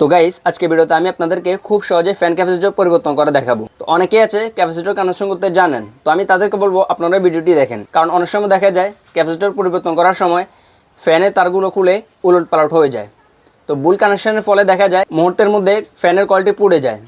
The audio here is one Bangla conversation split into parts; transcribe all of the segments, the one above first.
তো গাইস আজকে ভিডিওতে আমি আপনাদেরকে খুব সহজে ফ্যান ক্যাপাসিটর পরিবর্তন করে দেখাবো। তো অনেকেই আছে ক্যাপাসিটর কানেকশন করতে জানেন। তো আমি তাদেরকে বলব, আপনারা ভিডিওটি দেখেন। কারণ অনেক সময় দেখা যায় ক্যাপাসিটর পরিবর্তন করার সময় ফ্যানের তারগুলো খুলে উলট পালট হয়ে যায়। তো ভুল কানেকশনের ফলে দেখা যায়, মুহূর্তের মধ্যে ফ্যানের কোয়ালিটি পুড়ে যায়।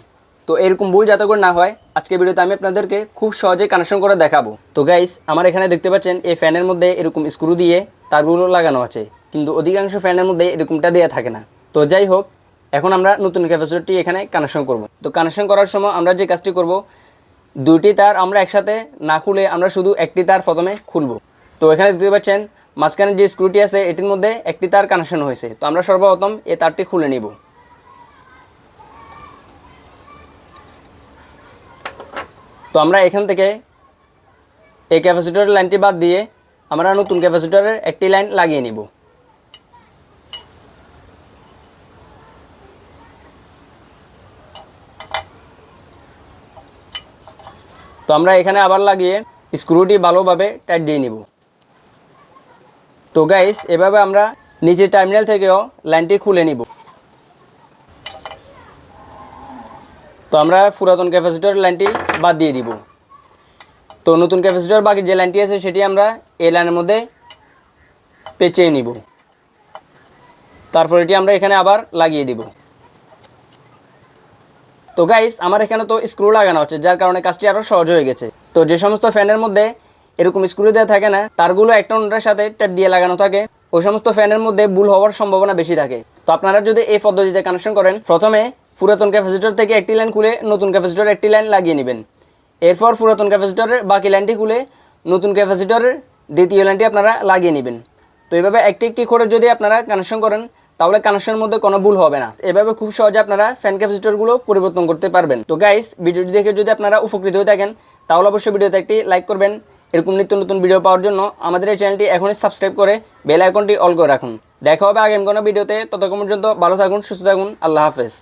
তো এরকম ভুল যাতে করে না হয়, আজকে ভিডিওতে আমি আপনাদেরকে খুব সহজে কানেকশন করে দেখাবো। তো গাইস আমার এখানে দেখতে পাচ্ছেন, এই ফ্যানের মধ্যে এরকম স্ক্রু দিয়ে তারগুলো লাগানো আছে। কিন্তু অধিকাংশ ফ্যানের মধ্যে এরকমটা দেওয়া থাকে না। তো যাই হোক এখন আমরা নতুন ক্যাপাসিটরটি এখানে কানেকশন করব। তো কানেকশন করার সময় আমরা যে কাজটি করব, দুইটি তার আমরা একসাথে না খুলে আমরা শুধু একটি তার প্রথমে খুলব। তো এখানে দেখতে পাচ্ছেন, মাঝখানে যে স্ক্রুটি আছে, এটির মধ্যে একটি তার কানেকশন হয়েছে। তো আমরা সর্বপ্রথম এই তারটি খুলে নিব। তো আমরা এখান থেকে এই ক্যাপাসিটরের লাইনটি বাদ দিয়ে আমরা নতুন ক্যাপাসিটরের একটি লাইন লাগিয়ে নিব। তো আমরা এখানে আবার লাগিয়ে স্ক্রুটি ভালোভাবে টাইট দিয়ে নিব। তো গাইস এভাবে আমরা নিচে টার্মিনাল থেকেও লাইনটি খুলে নিব। তো আমরা পুরাতন ক্যাপাসিটর লাইনটি বাদ দিয়ে দিব। তো নতুন ক্যাপাসিটর বাকি যে লাইনটি আছে সেটি আমরা এই লাইনের মধ্যে পেঁচিয়ে নিব। তারপর এটি আমরা এখানে আবার লাগিয়ে দিব। তো গাইস আমার এখানে তো স্ক্রু লাগানো হচ্ছে যার কারণে কাজটি আরও সহজ হয়ে গেছে। তো যে সমস্ত ফ্যানের মধ্যে এরকম স্ক্রু দেওয়া থাকে না, তারগুলো একটা অন্যটার সাথে ট্যাপ দিয়ে লাগানো থাকে। ওই সমস্ত ফ্যানের মধ্যে ভুল হওয়ার সম্ভাবনা বেশি থাকে। তো আপনারা যদি এই পদ্ধতিতে কানেকশন করেন, প্রথমে পুরাতন ক্যাপাসিটর থেকে একটি লাইন খুলে নতুন ক্যাপাসিটর একটি লাইন লাগিয়ে নেবেন। এরপর পুরাতন ক্যাপাসিটরের বাকি লাইনটি খুলে নতুন ক্যাপাসিটরের দ্বিতীয় লাইনটি আপনারা লাগিয়ে নেবেন। তো এভাবে একটি একটি করে যদি আপনারা কানেকশন করেন তাহলে কানেকশনের মধ্যে কোনো ভুল হবে না। এভাবে খুব সহজে আপনারা ফ্যান ক্যাপাসিটরগুলো পরিবর্তন করতে পারবেন। তো গাইস ভিডিওটি দেখে যদি আপনারা উপকৃত হয়ে থাকেন, তাহলে অবশ্যই ভিডিওতে একটি লাইক করবেন। এরকম নিত্য নতুন ভিডিও পাওয়ার জন্য আমাদের এই চ্যানেলটি এখনই সাবস্ক্রাইব করে বেল আইকনটি অল করে রাখুন। দেখা হবে আগামী কোনো ভিডিওতে ততক্ষণ পর্যন্ত ভালো থাকুন, সুস্থ থাকুন। আল্লাহ হাফেজ।